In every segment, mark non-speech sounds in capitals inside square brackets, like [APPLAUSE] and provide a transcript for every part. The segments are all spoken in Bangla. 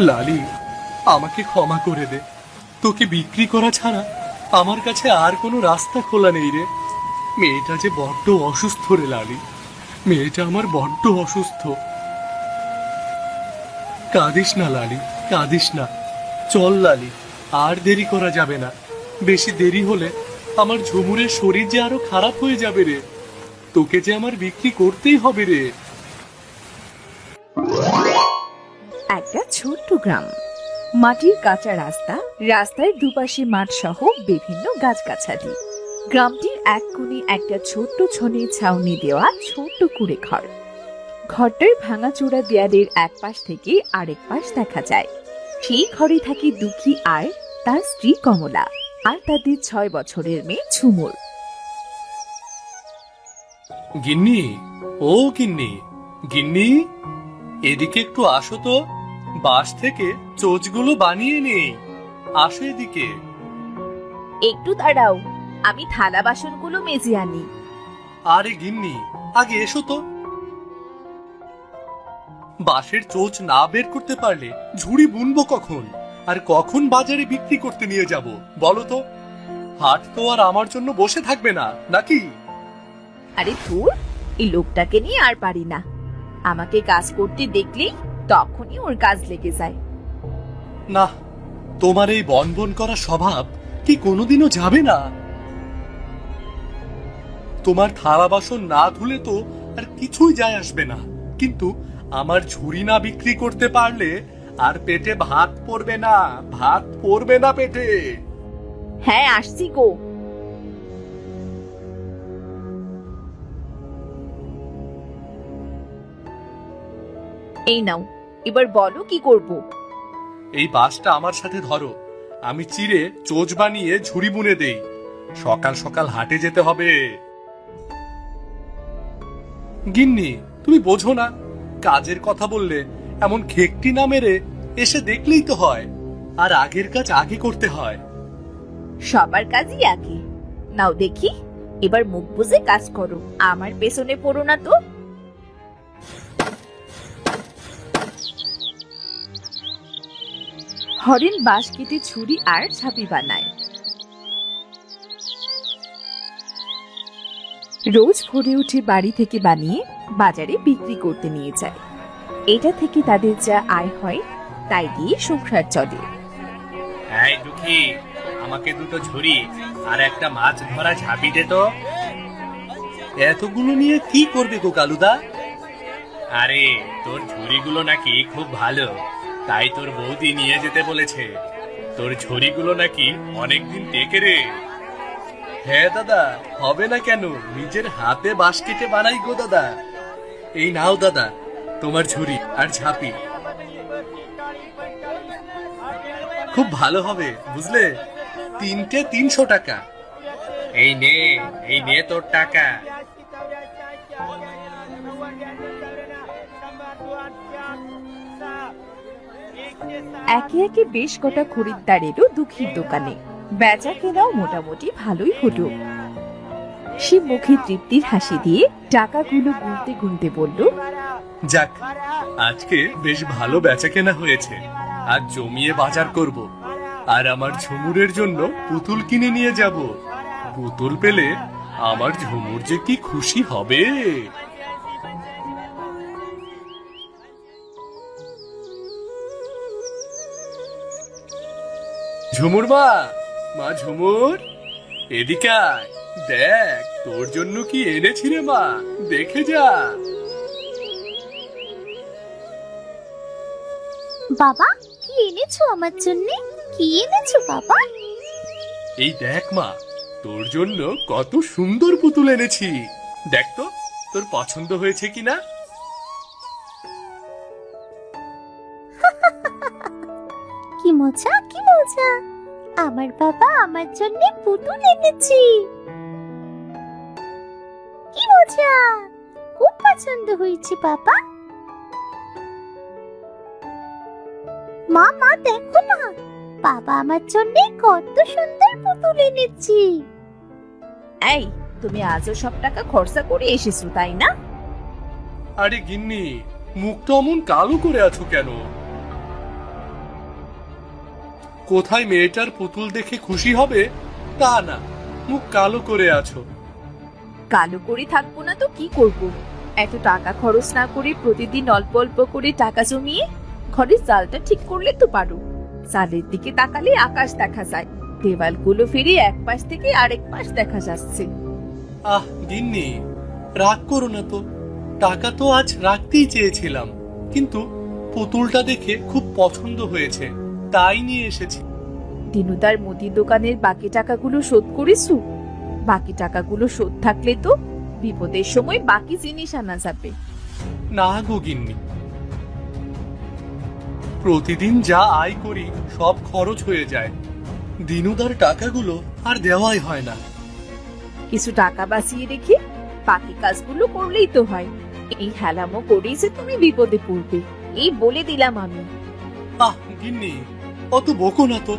লালি, আমাকে ক্ষমা করে দে। তোকে বিক্রি করা ছাড়া আমার কাছে আর কোনো রাস্তা খোলা নেই রে। মেয়েটা যে বড্ড অসুস্থ রে লালি। মেয়েটা আমার বড্ড অসুস্থ। কাঁদিস না লালি, কাঁদিস না। চল লালি, আর দেরি করা যাবে না। বেশি দেরি হলে আমার ঝুমুরের শরীর যে আরও খারাপ হয়ে যাবে রে। তোকে যে আমার বিক্রি করতেই হবে রে। একটা ছোট্ট গ্রাম। মাটির কাঁচা রাস্তা, রাস্তার দুপাশে মাঠ সহ বিভিন্ন গাছগাছালি। গ্রামটির এক কোণে একটা ছোট্ট ছনের ছাউনি দেওয়া ছোট্ট কুড়ে ঘর ঘরটার ভাঙাচোরা দেয়ালের এক পাশ থেকে আরেক পাশ দেখা যায়। সেই ঘরে থাকে দুঃখী আর তার স্ত্রী কমলা আর তাদের ছয় বছরের মেয়ে ঝুমুর। গিন্নি, ও গিন্নি গিন্নি, এদিকে একটু আসো তো। বাঁশ থেকে চোচগুলো বানিয়ে নেই আসো এদিকে। একটু দাঁড়াও আমি থালা বাসনগুলো মেজে আনি। আরে গিন্নি আগে এসো তো। বাঁশের চোচ না বের করতে পারলে ঝুড়ি বুনবো কখন? আর কখন বাজারে বিক্রি করতে নিয়ে যাব বলো তো? হাট তো আর আমার জন্য বসে থাকবে না নাকি? আরে তোর এই লোকটাকে নিয়ে আর পারি না। আমাকে কাজ করতে দেখলেই তখনই ওর কাজ লেগে যায়। না তোমার এই বনবন করা স্বভাব কি কোনোদিনও যাবে না? তোমার থালা বাসন না ধুলে তো আর কিছুই যায় আসবে না। কিন্তু আমার ঝুড়ি না বিক্রি করতে পারলে আর পেটে ভাত পড়বে না ভাত পড়বে না পেটে। হ্যাঁ আসছি গো। এই নাও। এবার বলো কি করব? এই বাসটা আমার সাথে ধরো। আমি চিড়ে চোচ বানিয়ে ঝুড়ি বুনে দেই। সকাল সকাল হাটে যেতে হবে। গিন্নি তুমি বোঝো না কাজের কথা বললে এমন খেকটি না মেরে এসে দেখলেই তো হয় আর আগের কাজ আগে করতে হয়। সবার কাজই একই নাও দেখি এবার মুখ বুঝে কাজ করো। আমার পেছনে পড়ো না তো। হরিণ বাঁশ কেটে ছুরি আর ছাপি বানায়। রোজ ভোরে উঠে বাড়ি থেকে বানিয়ে বাজারে বিক্রি করতে নিয়ে যায়। এটা থেকে তাদের যা আয় হয়, তাই দিয়ে সংসার চলে। দুঃখী, আমাকে দুটো ঝুড়ি আর একটা মাছ ধরা ঝাঁপি দে তো। এতগুলো নিয়ে কি করবে গো কালুদা? আরে, তোর ঝুড়িগুলো নাকি খুব ভালো। তাই তোর বৌদি নিয়ে যেতে বলেছে। তোর ঝুড়িগুলো নাকি অনেকদিন টেকে রে। হ্যাঁ দাদা, হবে না কেন? নিজের হাতে বাঁশ কেটে বানাই গো, দাদা। এই নাও, দাদা, তোমার ঝুড়ি আর ঝাঁপি। খুব ভালো হবে, বুঝলে? তিনটে তিনশো টাকা। এই নে এই নে তোর টাকা। একে একে বেশ কটা খরিদ্দার এলো দুঃখীর দোকানে। বেচা কেনাও মোটামুটি ভালোই হলো। সে মুখে তৃপ্তির হাসি দিয়ে টাকাগুলো গুনতে গুনতে বলল, যাক, আজকে বেশ ভালো বেচা কেনা হয়েছে। আর জমিয়ে বাজার করব। আর আমার ঝুমুরের জন্য পুতুল কিনে নিয়ে যাব। পুতুল পেলে আমার ঝুমুর যে কি খুশি হবে। ঝুমুর মা। মা ঝুমুর। এদিকে দেখ তোর জন্য কি এনেছি রে মা। দেখে যা। বাবা কি এনেছো আমার জন্য? কি এনেছো বাবা? এই দেখ মা তোর জন্য কত সুন্দর পুতুল এনেছি। দেখ তো তোর পছন্দ হয়েছে কিনা [LAUGHS] কি মজা কি মজা। আমার বাবা আমার জন্য পুতুল এনেছি। কি মজা! খুব পছন্দ হয়েছে বাবা। মা মা দেখো না বাবা আমার জন্য কত সুন্দর পুতুল এনেছি। এই তুমি আজও সব টাকা খরচা করে এসেছ তাই না? আরে গিন্নি মুখটা অমন কালো করে আছো কেন? কোথায় মেয়েটার পুতুল দেখে খুশি হবে তা না। মুখ কালো করে আছো। কালো করে থাকব না তো কি করব? এত টাকা খরচ না করে প্রতিদিন অল্প অল্প করে টাকা জমিয়ে ঘরের চালটা ঠিক করলে তো পারো। চালের দিকে তাকালে আকাশ দেখা যায়। দেওয়ালগুলো ফিরে এক পাশ থেকে আরেক পাশ দেখা যাচ্ছে। আহ গিন্নি রাগ করো না তো। টাকা তো আজ রাখতেই চেয়েছিলাম কিন্তু পুতুলটা দেখে খুব পছন্দ হয়েছে। তাই নিয়ে এসেছি। দিনু তার মুদির দোকানের বাকি টাকাগুলো শোধ করেছু। বাকি টাকাগুলো শোধ থাকলে তো বিপদের সময় বাকি জিনিস আনা যাবে। না গো গিন্নি। প্রতিদিন যা আয় করি সব খরচ হয়ে যায়। দিনুদার টাকাগুলো আর দেওয়াই হয় না। কিছু টাকা বাঁচিয়ে রেখে বাকি কাজগুলো করলেই তো হয়। এই হেলামো করেই যে তুমি বিপদে পড়বে এই বলে দিলাম আমি। আহ গিন্নি। অত বকো না তো।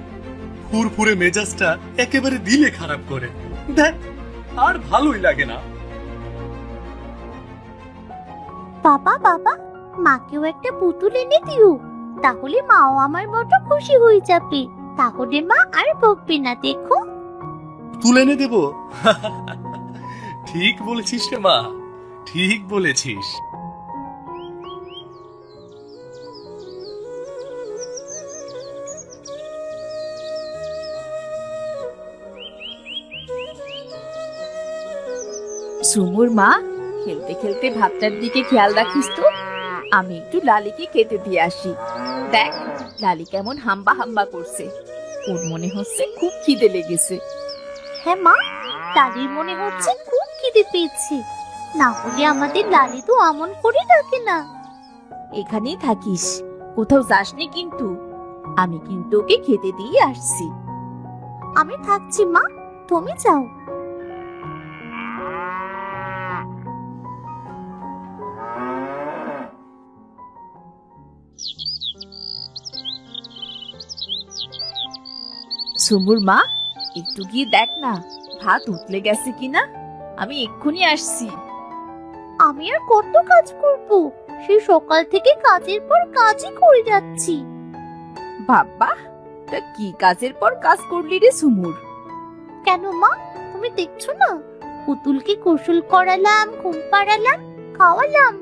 ফুরফুরে মেজাজটা একেবারে দিলে খারাপ করে। দেখ আর ভালোই লাগে না। বাবা বাবা মাকেও একটা পুতুল এনে দিও। তাহলে মাও আমার মতো খুশি হয়ে যাবে। তাহলে মা আর বকবে না দেখো। তুলে এনে দেব? [LAUGHS] ঠিক বলেছিস রে মা। ঠিক বলেছিস। সুমুর মা খেলতে খেলতে ভাতটার দিকে খেয়াল রাখিস তো। আমি একটু লালিকে খেতে দিয়ে আসি। দেখ লালি কেমন হাম্বা হাম্বা করছে। ওর মনে হচ্ছে খুব খিদে লেগেছে। হ্যাঁ মা লালির মনে হচ্ছে খুব খিদে পেয়েছে। না হলে আমাদের লালি তো আমন করে ডাকে না। এখানেই থাকিস কোথাও যাসনি কিন্তু। আমি কিন্তু ওকে খেতে দিয়ে আসছি। আমি থাকছি মা তুমি যাও। সুমুর মা একটু গিয়ে দেখ না ভাত উতলে গেছে কিনা। আমি এক্ষুনি আসছি। আমি আর কত কাজ করব? সেই সকাল থেকে কাজের পর কাজই করে যাচ্ছি। বাবা তা কি কাজের পর কাজ করলি রে সুমুর কেন মা? তুমি দেখছ না? পুতুলকে গোসল করালাম ঘুম পাড়ালাম খাওয়ালাম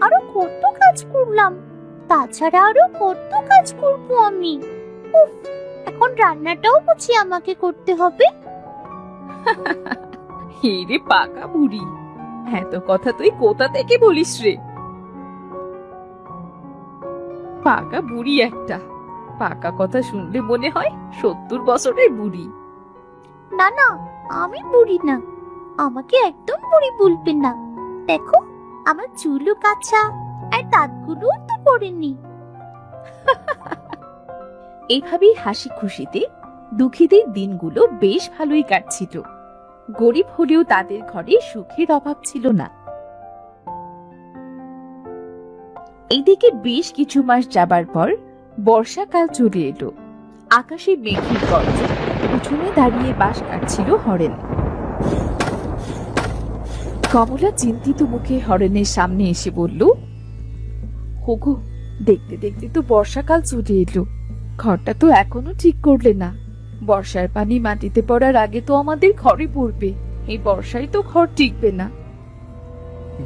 আরও কত কাজ করলাম। তাছাড়া আরও কত কাজ করব আমি? উফ এখন রান্নাটাও বুঝি আমাকে করতে হবে। [LAUGHS] রে পাকা বুড়ি এত কথা তুই কোথা থেকে বলিস রে? পাকা বুড়ি একটা পাকা কথা শুনলে মনে হয় সত্তর বছরের বুড়ি। না না আমি বুড়ি না আমাকে একদম বুড়ি বলবে না। দেখো আমার চুলও কাঁচা আর দাঁতগুলোও তো পড়েনি। [LAUGHS] এইভাবেই হাসি খুশিতে দুঃখীদের দিনগুলো বেশ ভালোই কাটছিল। গরিব হলেও তাদের ঘরে সুখের অভাব ছিল না। এইদিকে বেশ কিছু মাস যাবার পর বর্ষাকাল চলে এলো। আকাশে মেঘের গর্জে, উঠোনে দাঁড়িয়ে বাস কাটছিল হরেন। কমলা চিন্তিত মুখে হরেনের সামনে এসে বলল হোগো দেখতে দেখতে তো বর্ষাকাল চলে এলো। ঘরটা তো এখনও ঠিক করলে না। বর্ষার পানি মাটিতে পড়ার আগে তো আমাদের ঘরে পড়বে। এই বর্ষায় তো ঘর টিকবে না।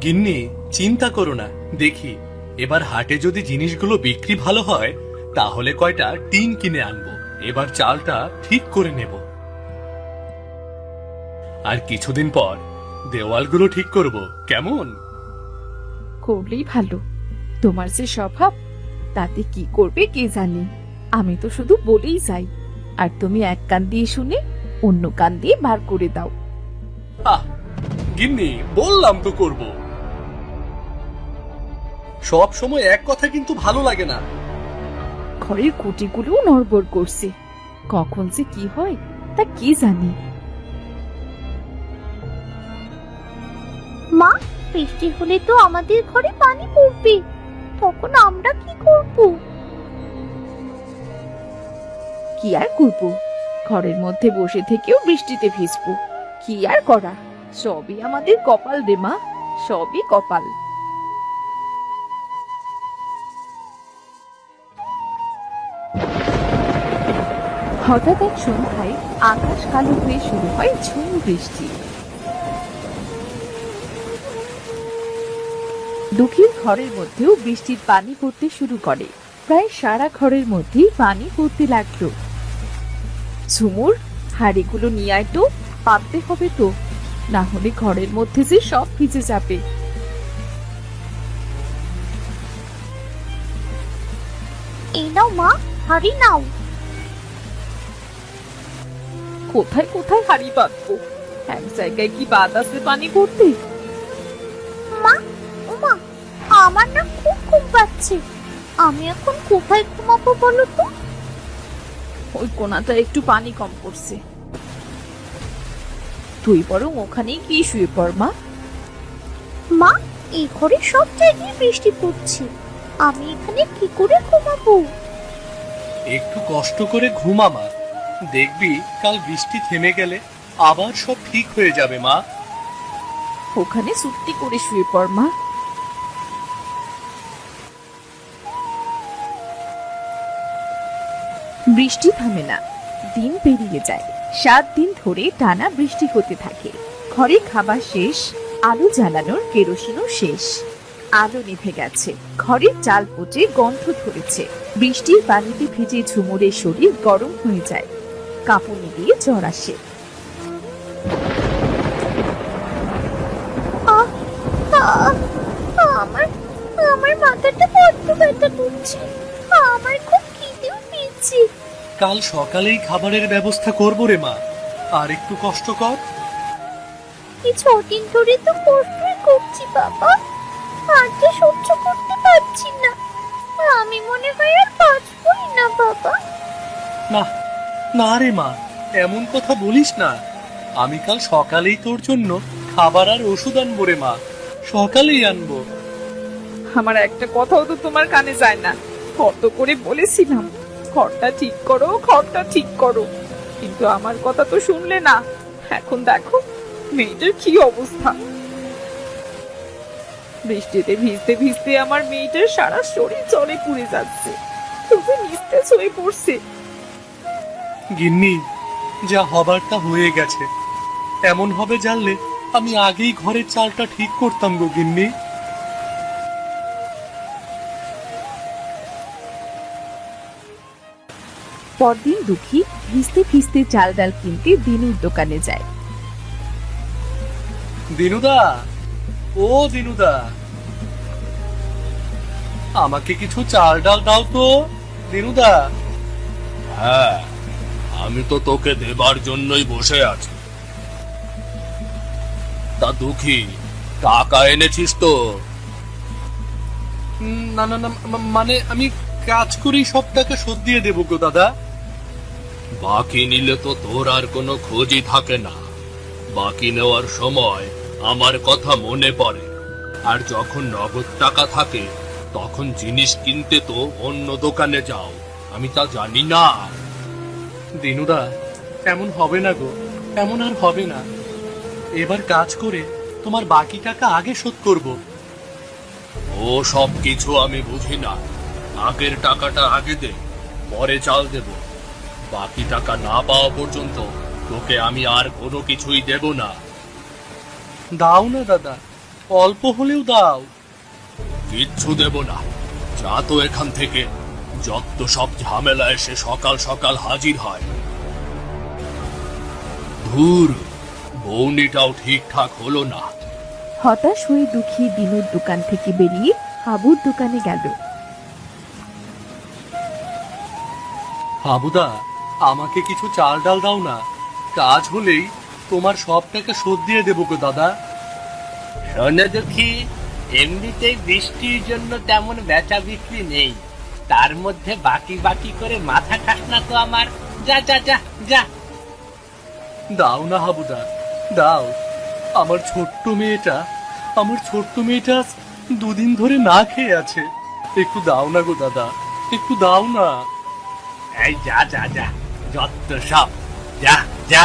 গিন্নি চিন্তা করো না। দেখি এবার হাটে যদি জিনিসগুলো বিক্রি ভালো হয় তাহলে কয়টা টিন কিনে আনব। এবার চালটা ঠিক করে নেব। আর কিছুদিন পর দেওয়ালগুলো ঠিক করব। কেমন? করলেই ভালো। তোমার যে স্বভাব তাতে কি করবে কে জানে? আমি তো শুধু বলেই যাই। আর তুমি এক কান দিয়ে শুনে অন্য কান দিয়ে বার করে দাও। আহ গিন্নি বললাম তো করব। সব সময় এক কথা কিন্তু ভালো লাগে না। ঘরের কুটিগুলোও নড়বড় করছে। কখন যে কি হয় তা কে জানি? মা বৃষ্টি হলে তো আমাদের ঘরে পানি পড়বে। তখন আমরা কি করব? কি আর করব? ঘরের মধ্যে বসে থেকেও বৃষ্টিতে ভিজবো। কি আর করা? সবই আমাদের কপাল রে মা, সবই কপাল। হঠাৎ এক সন্ধ্যায় আকাশ কালো হয়ে শুরু হয় ঝুম বৃষ্টি। দুঃখীর ঘরের মধ্যেও বৃষ্টির পানি পড়তে শুরু করে। প্রায় সারা ঘরের মধ্যেই পানি পড়তে লাগল। ঝুমুর হাড়িগুলো নিয়ে আয় তো পাততে হবে তো। না হলে ঘরের মধ্যে যে সব ভিজে যাবে। এই নাও মা হাড়ি নাও। কোথায় কোথায় হাড়ি বাঁধবো? এক জায়গায় কি বাদ আছে পানি পড়তে? মা আমার না খুব ঘুম পাচ্ছে। আমি এখন কোথায় ঘুমাবো বলো তো? ওই কোনাটা একটু পানি কম পড়ছে। তুই বরং ওখানেই কি শুয়ে পড় মা। মা এই ঘরে সব জায়গায় বৃষ্টি পড়ছে। আমি এখানে কি করে ঘুমাবো? একটু কষ্ট করে ঘুমা মা। দেখবি কাল বৃষ্টি থেমে গেলে আবার সব ঠিক হয়ে যাবে মা। ওখানে চুপটি করে শুয়ে পড় মা। বৃষ্টি থামে না। দিন পেরিয়ে যায়। সাত দিন ধরে টানা বৃষ্টি হতে থাকে। ঘরে খাবার শেষ, আলো জ্বালানোর কেরোসিনও শেষ। আলো নিভে গেছে। ঘরের চাল পচে গন্ধ ধরেছে। বৃষ্টির পানিতে ভিজে ঝুমুরের শরীর গরম হয়ে যায়। কাঁপুনি দিয়ে জ্বর আসে। আমার আমার মাথাটা বড্ড ব্যথা করছে। আমার খুব খিদেও পেয়েছে। কাল সকালেই খাবারের ব্যবস্থা করব রে মা। আর একটু কষ্ট কর। এই ছদিন ধরে তো কষ্টই করছি বাবা। আর তো সহ্য করতে পারছি না। আমি মনে হয় আর বাঁচবই না বাবা। না না রে মা এমন কথা বলিস না। আমি কাল সকালেই তোর জন্য খাবার আর ওষুধ আনব রে মা। সকালেই আনব। আমার একটা কথাও তো তোমার কানে যায় না। কত করে বলেছিলাম। ঘরটা ঠিক করো, ঘরটা ঠিক করো। কিন্তু আমার কথা তো শুনলে না। এখন দেখো, মেয়েটার কি অবস্থা। বৃষ্টিতে ভিজতে ভিজতে আমার মেয়েটার সারা শরীর জলে পুড়ে যাচ্ছে। শুধু নিস্তেজ হয়ে পড়ছে। গিন্নি, যা হবার তা হয়ে গেছে। এমন হবে জানলে আমি আগেই ঘরের চালটা ঠিক করতাম গো গিন্নি। পরদিন দুঃখী ভিজতে ভিজতে চাল ডাল কিনতে দিনুর দোকানে যায়। দিনুদা? ও দিনুদা। আমাকে কিছু চাল ডাল দাও তো দিনুদা। হ্যাঁ আমি তো তোকে দেবার জন্যই বসে আছি। তা দুঃখী টাকা এনেছিস তো? না না না মানে আমি কাজ করি সব টাকা শোধ দিয়ে দেবো গো দাদা। বাকি নিলে তো তোর আর কোনো খোঁজই থাকে না। বাকি নেওয়ার সময় আমার কথা মনে পড়ে। আর যখন নগদ টাকা থাকে তখন জিনিস কিনতে তো অন্য দোকানে যাও। আমি তা জানি না। দিনুদা এমন হবে না গো এমন আর হবে না। এবার কাজ করে তোমার বাকি টাকা আগে শোধ করব। ও সব কিছু আমি বুঝি না। আগের টাকাটা আগে দে পরে চাল দেব। বাকি টাকা না পাওয়া পর্যন্ত তোকে আমি আর কোনো কিছুই দেব না। দাও না দাদা। অল্প হলেও দাও। কিচ্ছু দেব না। যা তো এখান থেকে যত সব ঝামেলা এসে সকাল সকাল হাজির হয়। ধুর বৌনিটাও ঠিকঠাক হলো না। হতাশ হয়ে দুঃখী দিনুর দোকান থেকে বেরিয়ে হাবুর দোকানে গেল। হাবুদা আমাকে কিছু চাল ডাল দাও না। কাজ হলেই তোমার সব টাকা শোধ দিয়ে দেবো গো দাদা। শোনো দুঃখী এমনিতেই বৃষ্টির জন্য তেমন বেচা বিক্রি নেই। তার মধ্যে বাকি বাকি করে মাথা খাস না তো আমার। যা যা যা যা। দাও না হাবুদা দাও। আমার ছোট্ট মেয়েটা আমার ছোট্ট মেয়েটা দুদিন ধরে না খেয়ে আছে। একটু দাও না গো দাদা একটু দাও না। এই যা যা যা। যত সব। যা যা।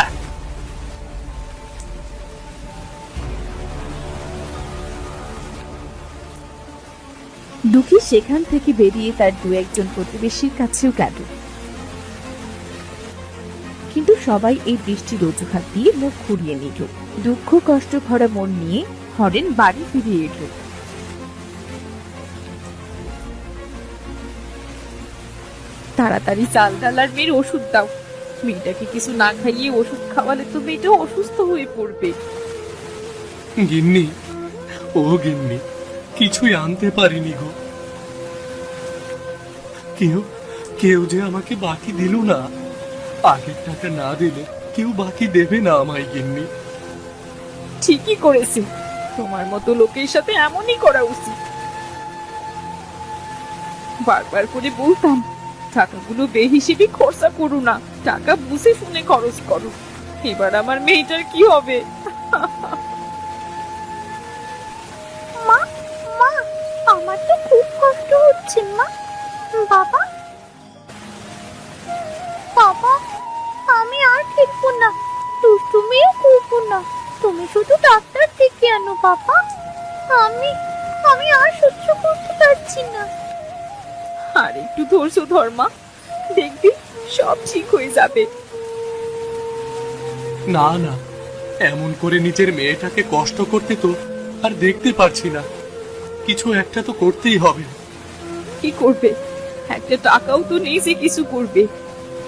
দুঃখী সেখান থেকে বেরিয়ে তার দু একজন প্রতিবেশীর কাছেও গেল। কিন্তু সবাই এই বৃষ্টির অজুহাত দিয়ে মুখ ঘুরিয়ে নিল। দুঃখ কষ্ট ভরা মন নিয়ে হরেন বাড়ি ফিরে এলো। তাড়াতাড়ি চাল ডাল আর মেয়ের ওষুধ দাও। মেয়েটাকে কিছু না খাইয়ে ওষুধ খাওয়ালে তো মেয়েটা অসুস্থ হয়ে পড়বে। গিন্নি ও গিন্নি কিছুই আনতে পারিনি গো। কেউ কেউ যে আমাকে বাকি দিল না আগের টাকা না দিলে কেউ বাকি দেবে না আমায় গিন্নি। ঠিকই করেছে তোমার মতো লোকের সাথে এমনই করা উচিত। বারবার করে বলতাম টাকাগুলো বেহিসেবি খরচা করো না। টাকা বুঝে শুনে খরচ করো। এবার আমার মেয়েটার কি হবে? [LAUGHS] মা মা, আমার তো খুব কষ্ট হচ্ছে, মা। বাবা বাবা, আমি আর খেলব না। দুষ্টুমিও করব না। তুমি শুধু ডাক্তার ডেকে আনো, বাবা। আমি আমি আর সহ্য করতে পারছি না। আর একটু ধৈর্য ধর্মা দেখবি সব ঠিক হয়ে যাবে। না না। এমন করে নিজের মেয়েটাকে কষ্ট করতে তো আর দেখতে পারছি না। কিছু একটা তো করতেই হবে। কি করবে? একটা টাকাও তো নেই যে কিছু করবে।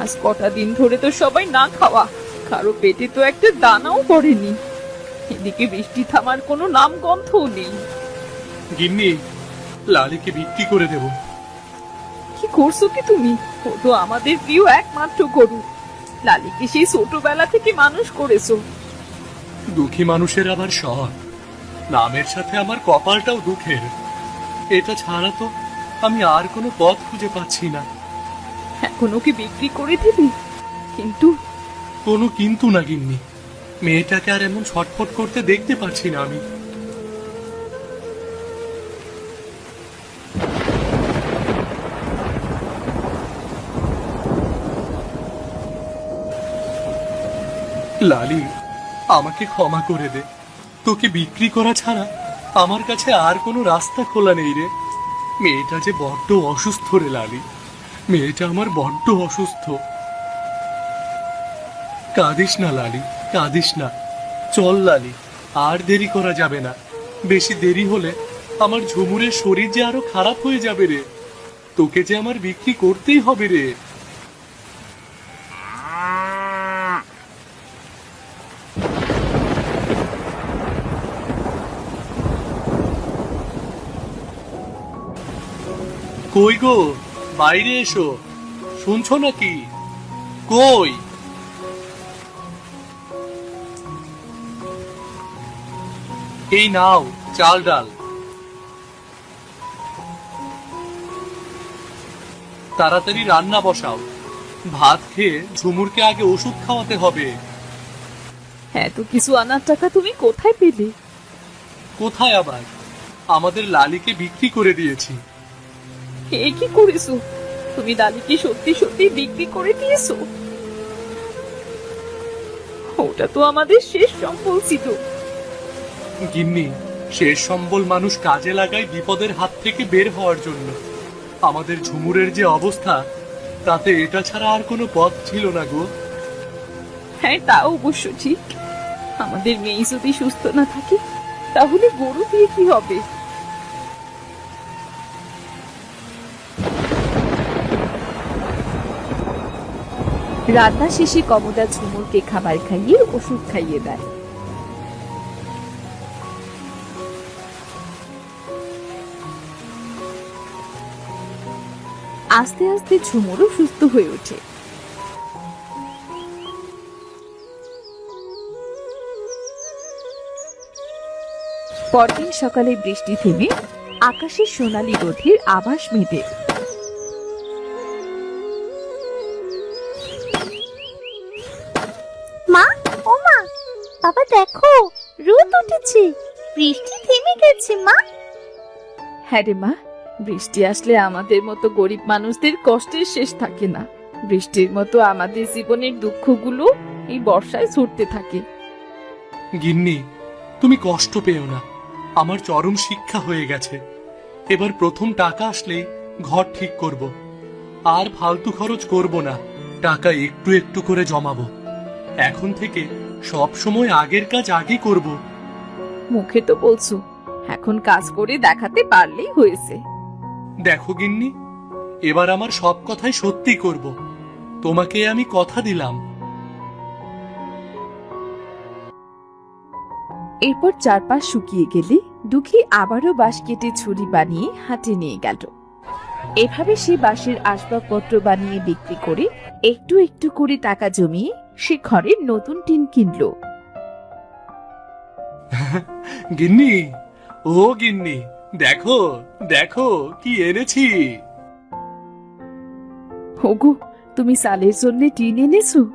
আজ কটা দিন ধরে তো সবাই না খাওয়া। কারও পেটে তো একটা দানাও পড়েনি। এদিকে বৃষ্টি থামার কোনো নাম গন্ধও নেই। গিন্নি লালিকে বিক্রি করে দেব। কি করছ কি তুমি? ও তো আমাদের প্রিয় একমাত্র গরু। লালিকে সেই ছোটবেলা থেকে মানুষ করেছ। দুঃখী মানুষের আবার সৎ নামের সাথে আমার কপালটাও দুঃখের। এটা ছাড়া তো আমি আর কোনো পথ খুঁজে পাচ্ছি না। এখন ওকে বিক্রি করে দিবি? কিন্তু কোনো কিন্তু না গিন্নি। মেয়েটাকে আর এমন ছটফট করতে দেখতে পাচ্ছি না আমি। লালি, আমাকে ক্ষমা করে দে। তোকে বিক্রি করা ছাড়া আমার কাছে আর কোনো রাস্তা খোলা নেই রে। মেয়েটা যে বড্ড অসুস্থ রে লালি। মেয়েটা আমার বড্ড অসুস্থ। কাঁদিস না লালি, কাঁদিস না। চল লালি, আর দেরি করা যাবে না। বেশি দেরি হলে আমার ঝুমুরের শরীর যে আরও খারাপ হয়ে যাবে রে। তোকে যে আমার বিক্রি করতেই হবে রে। কই গো? বাইরে এসো। শুনছো নাকি? কই? এই নাও চাল ডাল। তাড়াতাড়ি রান্না বসাও। ভাত খেয়ে ঝুমুরকে আগে ওষুধ খাওয়াতে হবে। এত কিছু আনার টাকা তুমি কোথায় পেলে? কোথায় আবার? আমাদের লালিকে বিক্রি করে দিয়েছি। এ কি করেছ? তুমি দালিকে সত্যি সত্যি বিক্রি করে দিয়েছ? ওটা তো আমাদের শেষ সম্বল ছিল। গিন্নি শেষ সম্বল মানুষ কাজে লাগায় বিপদের হাত থেকে বের হওয়ার জন্য। আমাদের ঝুমুরের যে অবস্থা তাতে এটা ছাড়া আর কোনো পথ ছিল না গো। হ্যাঁ তা অবশ্য ঠিক। আমাদের মেয়ে যদি সুস্থ না থাকে তাহলে গরু দিয়ে কি হবে? রান্না শেষে কমদা ঝুমুরকে খাবার খাইয়ে ওষুধ খাইয়ে দেয়। আস্তে আস্তে ঝুমুরও সুস্থ হয়ে ওঠে। পরদিন সকালে বৃষ্টি থেমে আকাশে সোনালি রোধের আভাস মেটে বৃষ্টি থেমে গেছে মা। হ্যাঁ রে মা বৃষ্টি আসলে আমাদের মতো গরিব মানুষদের কষ্টের শেষ থাকে না। বৃষ্টির মতো আমাদের জীবনের দুঃখগুলো এই বর্ষায় ছুটতে থাকে। গিন্নি তুমি কষ্ট পেও না। আমার চরম শিক্ষা হয়ে গেছে। এবার প্রথম টাকা আসলে ঘর ঠিক করব। আর ফালতু খরচ করব না। টাকা একটু একটু করে জমাবো। এখন থেকে সব সময় আগের কাজ আগে করব। মুখে তো বলছো এখন কাজ করে দেখাতে পারলেই হয়েছে। দেখো গিন্নি এবার আমার সব কথাই সত্যি করব। তোমাকে আমি কথা দিলাম। এরপর চারপাশ শুকিয়ে গেলে দুঃখী আবারও বাঁশ কেটে ছুরি বানিয়ে হাটে নিয়ে গেল। এভাবে সে বাঁশের আসবাবপত্র বানিয়ে বিক্রি করে একটু একটু করে টাকা জমিয়ে সে ঘরের নতুন টিন কিনলো। [LAUGHS] গিন্নি ও গিন্নি দেখো দেখো কি এনেছি। ওগো তুমি সালের জন্য টিন এনেছো?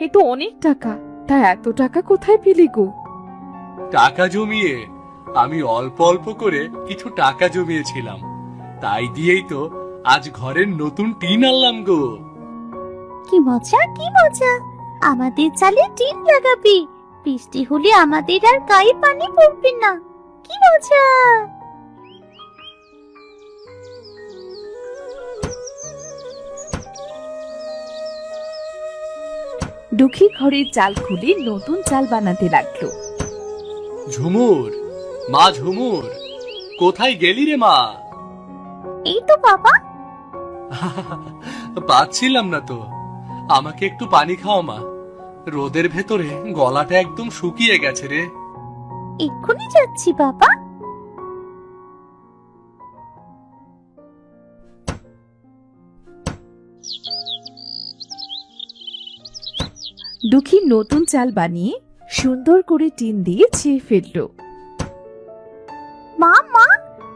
এ তো অনেক টাকা তা এত টাকা কোথায় পেলে গো? টাকা জমিয়ে আমি অল্প অল্প করে কিছু টাকা জমিয়েছিলাম। তাই দিয়েই তো আজ ঘরের নতুন টিন আনলাম গো। কি মজা কি মজা। আমাদের চালে টিন লাগাবি। বৃষ্টি হলে আমাদের আর গায়ে পানি পড়বে না। কি মজা! দুঃখী ঘরের চাল খুলে নতুন চাল বানাতে লাগল। ঝুমুর মা ঝুমুর কোথায় গেলি রে মা? এই তো বাবা। পাচ্ছিলাম না তো। আমাকে একটু পানি খাও মা। রোদের ভেতরে গলাটা একদম শুকিয়ে গেছে রে। এক্ষুনি যাচ্ছি বাবা। দুঃখী নতুন চাল বানিয়ে সুন্দর করে টিন দিয়ে ছেয়ে ফেলল। মা মা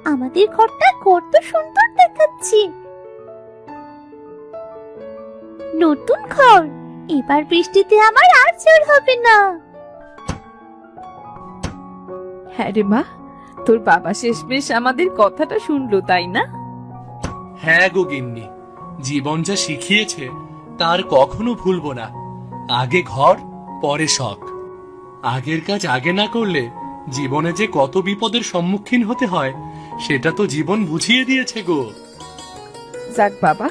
আমাদের ঘরটা কত সুন্দর দেখাচ্ছে। নতুন ঘর। এবার বৃষ্টিতে আমার আর হবে না। হ্যাঁ রে মা তোর বাবা শেষমেশ আমাদের কথাটা শুনলো তাই না? হ্যাঁ গো গিন্নি জীবন যা শিখিয়েছে তার কখনো ভুলবো না। আগে ঘর পরে শখ। আগের কাজ আগে না করলে জীবনে যে কত বিপদের সম্মুখীন হতে হয় সেটা তো জীবন বুঝিয়ে দিয়েছে গো। যাক বাবা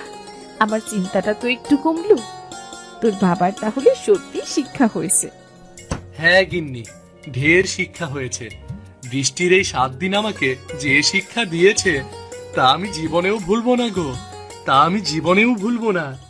আমার চিন্তাটা তো একটু কমলো। তোর বাবার তাহলে সত্যি শিক্ষা হয়েছে। হ্যাঁ গিন্নি, ঢের শিক্ষা হয়েছে। বৃষ্টির এই সাত দিন আমাকে যে শিক্ষা দিয়েছে, তা আমি জীবনেও ভুলবো না গো। তা আমি জীবনেও ভুলবো না।